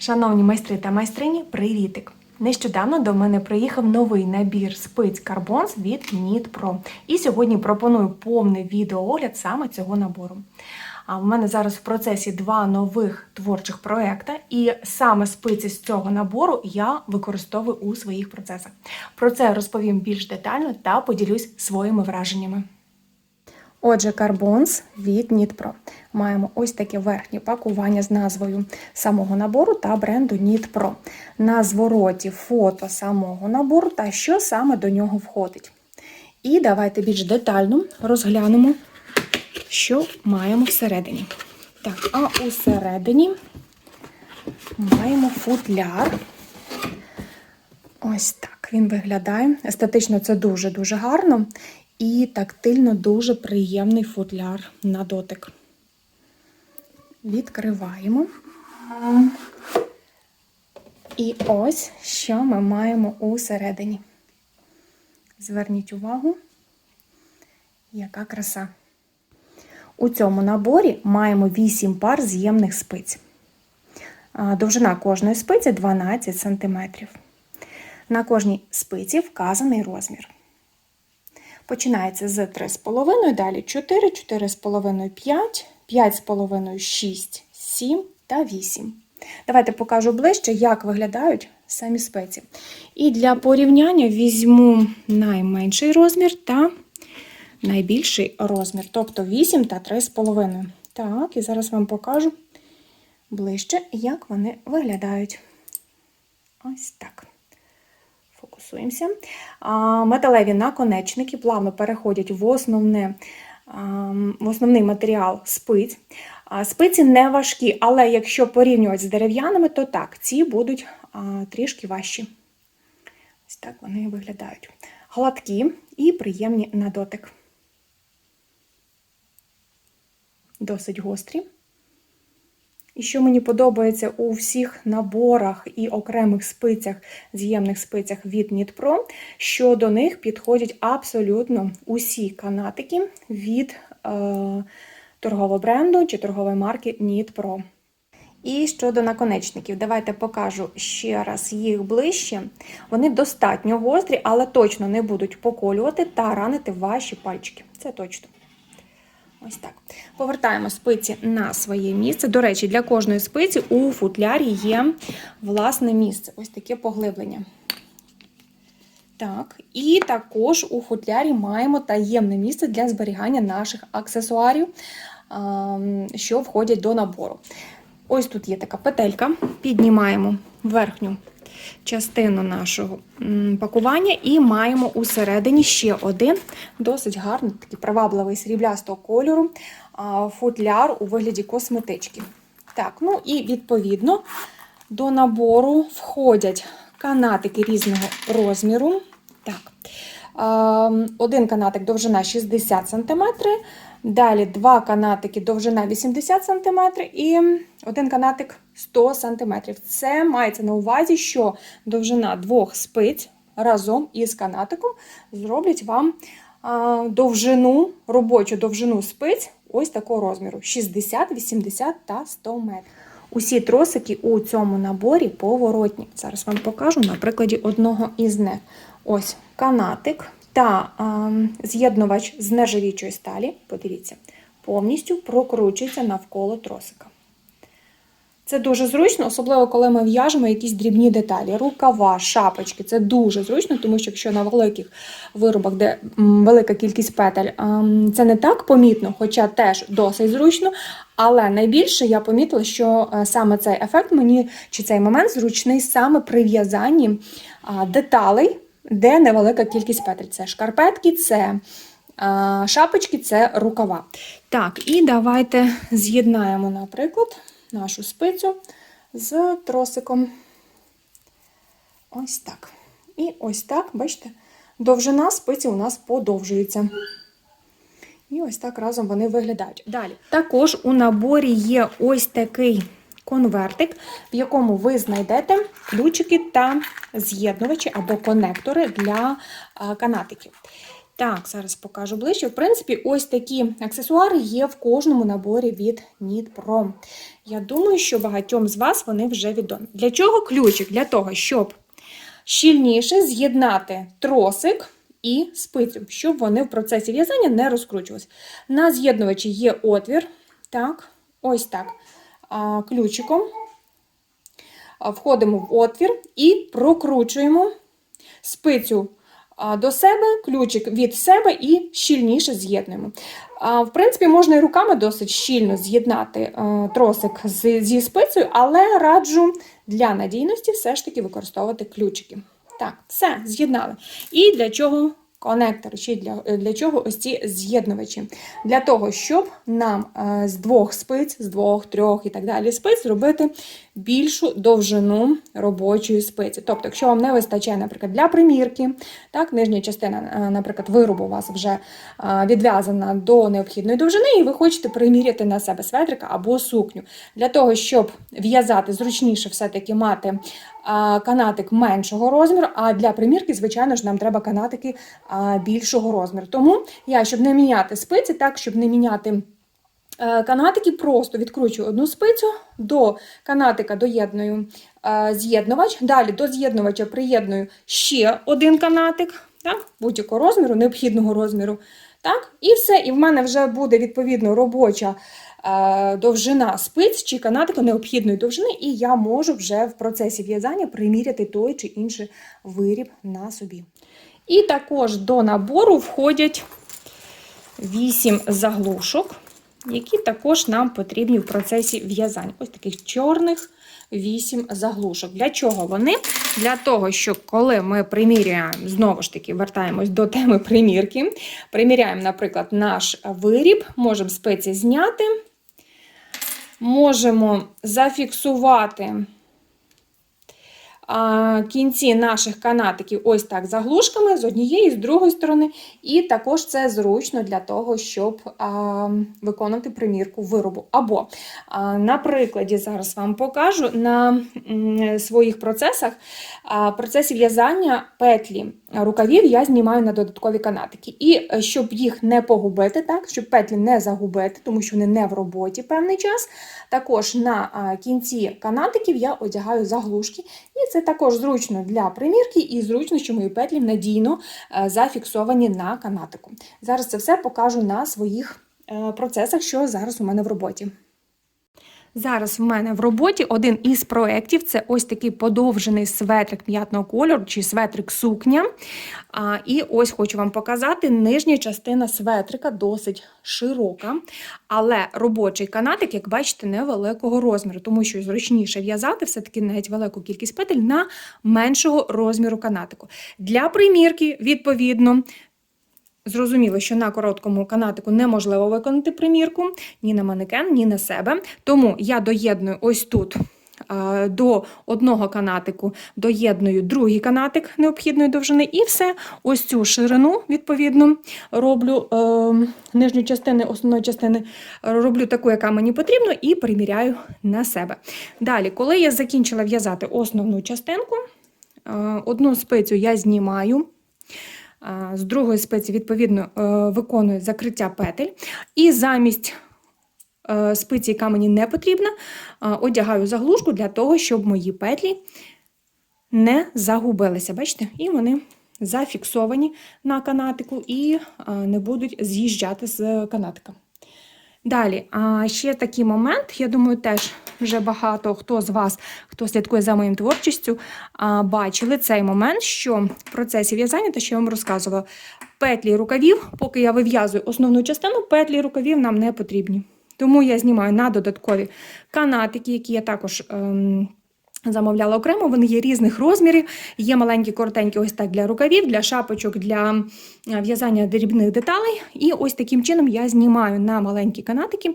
Шановні майстри та майстрині, привітик! Нещодавно до мене приїхав новий набір спиць Carbons від Knit Pro. І сьогодні пропоную повний відеоогляд саме цього набору. А в мене зараз в процесі два нових творчих проекти, і саме спиці з цього набору я використовую у своїх процесах. Про це розповім більш детально та поділюсь своїми враженнями. Отже, Carbons від Pro. Маємо ось таке верхнє пакування з назвою самого набору та бренду Pro. На звороті фото самого набору та що саме до нього входить. І давайте більш детально розглянемо, що маємо всередині. Так, а усередині маємо футляр. Ось так він виглядає. Естетично це дуже-дуже гарно. І тактильно дуже приємний футляр на дотик. Відкриваємо. І ось що ми маємо усередині. Зверніть увагу, яка краса. У цьому наборі маємо 8 пар з'ємних спиць. Довжина кожної спиці 12 см. На кожній спиці вказаний розмір. Починається з 3,5, далі 4, 4,5, 5, 5,5, 6, 7 та 8. Давайте покажу ближче, як виглядають самі спеці. І для порівняння візьму найменший розмір та найбільший розмір, тобто 8 та 3,5. Так, і зараз вам покажу ближче, як вони виглядають. Ось так. Фокусуємося. Металеві наконечники плавно переходять в, основне, в основний матеріал спиць. Спиці не важкі, але якщо порівнювати з дерев'яними, то так, ці будуть трішки важчі. Ось так вони виглядають. Гладкі і приємні на дотик. Досить гострі. І що мені подобається у всіх наборах і окремих спицях, з'ємних спицях від Pro, що до них підходять абсолютно усі канатики від е, торгового бренду чи торгової марки Pro. І щодо наконечників, давайте покажу ще раз їх ближче. Вони достатньо гострі, але точно не будуть поколювати та ранити ваші пальчики. Це точно. Ось так. Повертаємо спиці на своє місце. До речі, для кожної спиці у футлярі є власне місце. Ось таке поглиблення. Так, і також у футлярі маємо таємне місце для зберігання наших аксесуарів, що входять до набору. Ось тут є така петелька. Піднімаємо верхню частину нашого пакування і маємо усередині ще один досить гарний, такий привабливий сріблястого кольору футляр у вигляді косметички. Так, ну і відповідно до набору входять канатики різного розміру. Так, один канатик довжина 60 см, далі два канатики довжина 80 см і один канатик 100 см. Це мається на увазі, що довжина двох спиць разом із канатиком зроблять вам довжину, робочу довжину спиць ось такого розміру: 60, 80 та 100 метрів. Усі тросики у цьому наборі поворотні. Зараз вам покажу на прикладі одного із них. Ось канатик та з'єднувач з нержавічої сталі, подивіться, повністю прокручується навколо тросика. Це дуже зручно, особливо коли ми в'яжемо якісь дрібні деталі. Рукава, шапочки. Це дуже зручно, тому що якщо на великих виробах, де велика кількість петель, це не так помітно, хоча теж досить зручно. Але найбільше я помітила, що е, саме цей ефект мені чи цей момент зручний саме при в'язанні деталей, де невелика кількість петель. Це шкарпетки, це шапочки, це рукава. Так, і давайте з'єднаємо, наприклад нашу спицю з тросиком. Ось так. І ось так, бачите, довжина спиці у нас подовжується. І ось так разом вони виглядають. Далі. Також у наборі є ось такий конвертик, в якому ви знайдете ключики та з'єднувачі або конектори для канатиків. Так, зараз покажу ближче. В принципі, ось такі аксесуари є в кожному наборі від Knit Я думаю, що багатьом з вас вони вже відомі. Для чого ключик? Для того, щоб щільніше з'єднати тросик і спицю, щоб вони в процесі в'язання не розкручувалися. На з'єднувачі є отвір. Так, ось так. Ключиком входимо в отвір і прокручуємо спицю до себе, ключик від себе і щільніше з'єднуємо. В принципі, можна і руками досить щільно з'єднати тросик зі спицею, але раджу для надійності все ж таки використовувати ключики. Так, все, з'єднали. І для чого конектори, чи для, для чого ось ці з'єднувачі? Для того, щоб нам е, з двох спиць, з двох, трьох і так далі спиць зробити більшу довжину робочої спиці. Тобто, якщо вам не вистачає, наприклад, для примірки, так, нижня частина, е, наприклад, виробу у вас вже е, відв'язана до необхідної довжини, і ви хочете приміряти на себе светрика або сукню. Для того, щоб в'язати зручніше все-таки мати е, канатик меншого розміру, а для примірки, звичайно ж, нам треба канатики більшого розміру. Тому я, щоб не міняти спиці, так, щоб не міняти. Е, Канатики просто відкручую одну спицю, до канатика доєдную е, з'єднувач. Далі до з'єднувача приєдную ще один канатик, будь-якого розміру, необхідного розміру. Так, І все. І в мене вже буде відповідно робоча е, довжина спиць чи канатику необхідної довжини, і я можу вже в процесі в'язання приміряти той чи інший виріб на собі. І також до набору входять 8 заглушок які також нам потрібні в процесі в'язання. Ось таких чорних 8 заглушок. Для чого вони? Для того, що коли ми приміряємо, знову ж таки, вертаємось до теми примірки, приміряємо, наприклад, наш виріб, можемо спеці зняти, можемо зафіксувати кінці наших канатиків ось так заглушками з однієї з другої сторони. І також це зручно для того, щоб виконати примірку виробу. Або, на прикладі, зараз вам покажу на своїх процесах, процесі в'язання петлі рукавів я знімаю на додаткові канатики. І е, щоб їх не погубити, так, щоб петлі не загубити, тому що вони не в роботі певний час. Також на кінці канатиків я одягаю заглушки. І це також зручно для примірки, і зручно, що мої петлі надійно е, зафіксовані на канатику. Зараз це все покажу на своїх е, процесах, що зараз у мене в роботі. Зараз в мене в роботі один із проєктів це ось такий подовжений светрик м'ятного кольору чи светрик сукня. А, І ось хочу вам показати, нижня частина светрика досить широка, але робочий канатик, як бачите, невеликого розміру, тому що зручніше в'язати все-таки навіть велику кількість петель на меншого розміру канатику. Для примірки, відповідно, Зрозуміло, що на короткому канатику неможливо виконати примірку ні на манекен, ні на себе. Тому я доєдную ось тут до одного канатику, доєдную другий канатик необхідної довжини, і все. Ось цю ширину, відповідно, роблю е, нижню частину, основної частини, роблю таку, яка мені потрібна, і приміряю на себе. Далі, коли я закінчила в'язати основну частинку, е, одну спицю я знімаю. З другої спиці, відповідно, е, виконую закриття петель. І замість е, спиці, яка мені не потрібна, одягаю заглушку для того, щоб мої петлі не загубилися. Бачите? І вони зафіксовані на канатику і не будуть з'їжджати з канатика. Далі, а ще такий момент, я думаю, теж вже багато хто з вас, хто слідкує за моїм творчістю, бачили цей момент, що в процесі в'язання, те, що я вам розказувала, петлі рукавів, поки я вив'язую основну частину, петлі рукавів нам не потрібні. Тому я знімаю на додаткові канатики, які я також. Ем, Замовляла окремо, вони є різних розмірів. Є маленькі, коротенькі, ось так для рукавів, для шапочок, для е, в'язання дрібних деталей. І ось таким чином я знімаю на маленькі канатики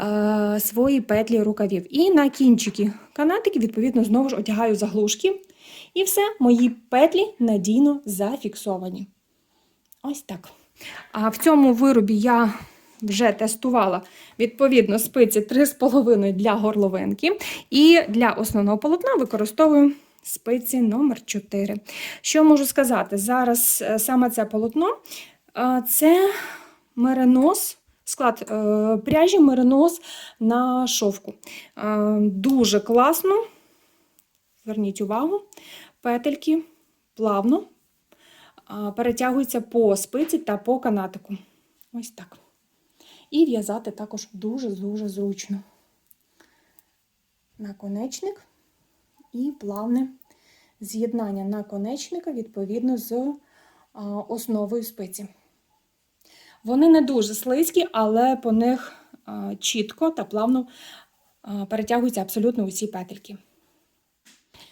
е, свої петлі рукавів. І на кінчики канатики, відповідно, знову ж одягаю заглушки. І все, мої петлі надійно зафіксовані. Ось так. А в цьому виробі я вже тестувала відповідно спиці 3,5 для горловинки. І для основного полотна використовую спиці номер 4 Що можу сказати? Зараз е, саме це полотно Це меринос, склад е, пряжі меринос на шовку. Е, Дуже класно. Зверніть увагу, петельки плавно перетягуються по спиці та по канатику. Ось так. І в'язати також дуже-дуже зручно. Наконечник і плавне з'єднання наконечника відповідно з основою спиці. Вони не дуже слизькі, але по них чітко та плавно перетягуються абсолютно усі петельки.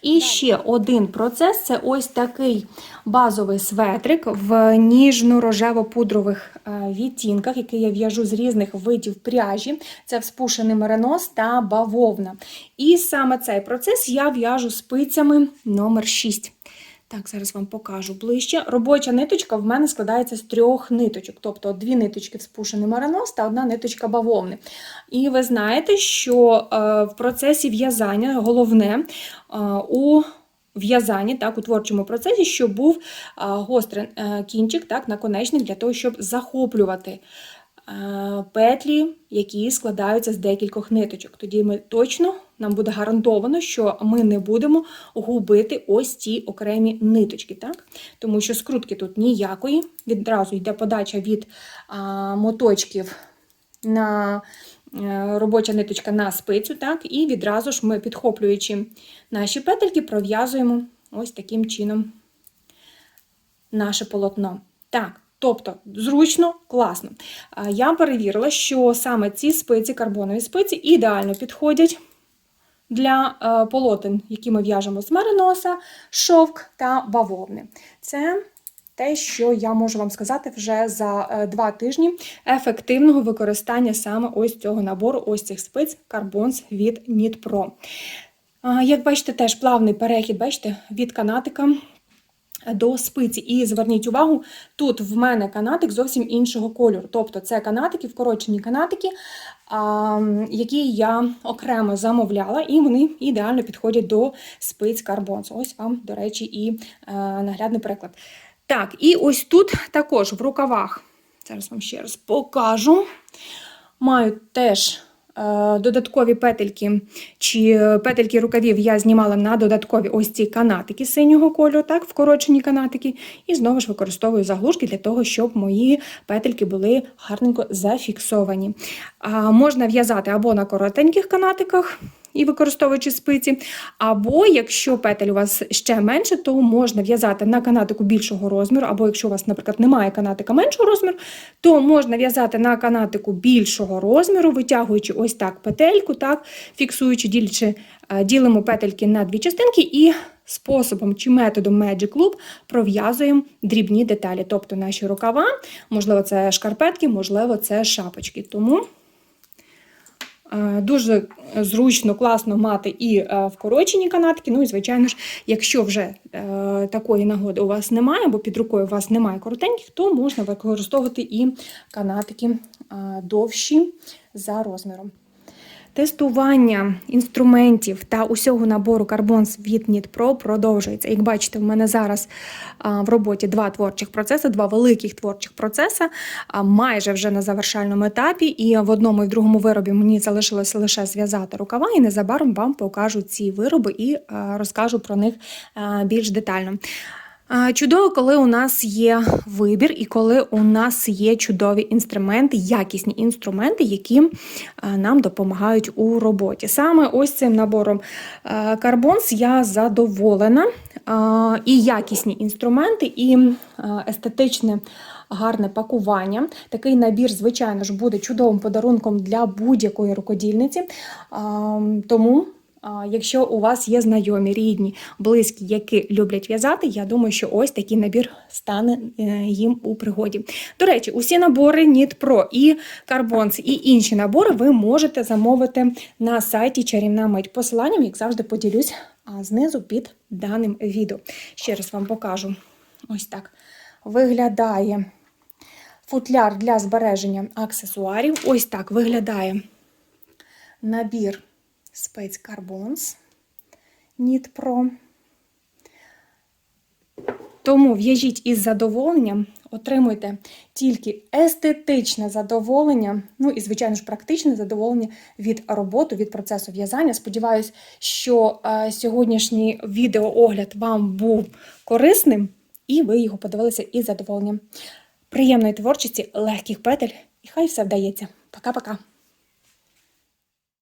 І ще один процес це ось такий базовий светрик в ніжно-рожево-пудрових е, відтінках, який я в'яжу з різних видів пряжі. Це вспушений меринос та бавовна. І саме цей процес я в'яжу спицями номер 6. Так, зараз вам покажу ближче. Робоча ниточка в мене складається з трьох ниточок, тобто дві ниточки вспушений меринос та одна ниточка бавовни. І ви знаєте, що е, в процесі в'язання головне е, у в'язанні, так, у творчому процесі, щоб був е, гострий кінчик, так, наконечник для того, щоб захоплювати петлі, які складаються з декількох ниточок. Тоді ми точно нам буде гарантовано, що ми не будемо губити ось ці окремі ниточки, так? Тому що скрутки тут ніякої. Відразу йде подача від а, моточків на е, робоча ниточка на спицю, так? І відразу ж ми, підхоплюючи наші петельки, пров'язуємо ось таким чином наше полотно. Так, тобто зручно, класно. Я перевірила, що саме ці спиці, карбонові спиці, ідеально підходять для е, полотен, які ми в'яжемо з мериноса, шовк та бавовни. Це те, що я можу вам сказати вже за е, два тижні ефективного використання саме ось цього набору, ось цих спиць Carbons від. А, Як бачите, теж плавний перехід, бачите, від канатика до спиці. І зверніть увагу, тут в мене канатик зовсім іншого кольору. Тобто це канатики, вкорочені канатики, які я окремо замовляла, і вони ідеально підходять до спиць Carbons. Ось вам, до речі, і наглядний приклад. Так, і ось тут також в рукавах, зараз вам ще раз покажу. Маю теж е, додаткові петельки, чи петельки рукавів я знімала на додаткові ось ці канатики синього кольору, так, вкорочені канатики. І знову ж використовую заглушки для того, щоб мої петельки були гарненько зафіксовані. А, можна в'язати або на коротеньких канатиках. І використовуючи спиці, або якщо петель у вас ще менше, то можна в'язати на канатику більшого розміру, або якщо у вас, наприклад, немає канатика меншого розміру, то можна в'язати на канатику більшого розміру, витягуючи ось так петельку, так, фіксуючи, ділячи, е, ділимо петельки на дві частинки і способом чи методом Magic Loop пров'язуємо дрібні деталі, тобто наші рукава, можливо, це шкарпетки, можливо, це шапочки. Тому Дуже зручно, класно мати і е, вкорочені канатки. Ну і, звичайно ж, якщо вже е, такої нагоди у вас немає, або під рукою у вас немає коротеньких, то можна використовувати і канатики е, довші за розміром. Тестування інструментів та усього набору Carbons від Knit Pro продовжується. Як бачите, в мене зараз в роботі два творчих процеси, два великих творчих процеси, майже вже на завершальному етапі. І в одному і в другому виробі мені залишилося лише зв'язати рукава, і незабаром вам покажу ці вироби і розкажу про них більш детально. Чудово, коли у нас є вибір, і коли у нас є чудові інструменти, якісні інструменти, які нам допомагають у роботі. Саме ось цим набором Carbons я задоволена. І якісні інструменти, і естетичне. Гарне пакування. Такий набір, звичайно ж, буде чудовим подарунком для будь-якої рукодільниці. Тому Якщо у вас є знайомі, рідні, близькі, які люблять в'язати, я думаю, що ось такий набір стане е, їм у пригоді. До речі, усі набори Knit і Carbons, і інші набори ви можете замовити на сайті Чарівна Мить. Посиланням, як завжди, поділюсь знизу під даним відео. Ще раз вам покажу. Ось так виглядає футляр для збереження аксесуарів. Ось так виглядає набір. Space Carbons Knit Pro. Тому в'яжіть із задоволенням, отримуйте тільки естетичне задоволення, ну і, звичайно ж, практичне задоволення від роботи, від процесу в'язання. Сподіваюсь, що е, сьогоднішній відеоогляд вам був корисним, і ви його подивилися із задоволенням. Приємної творчості, легких петель, і хай все вдається. Пока-пока!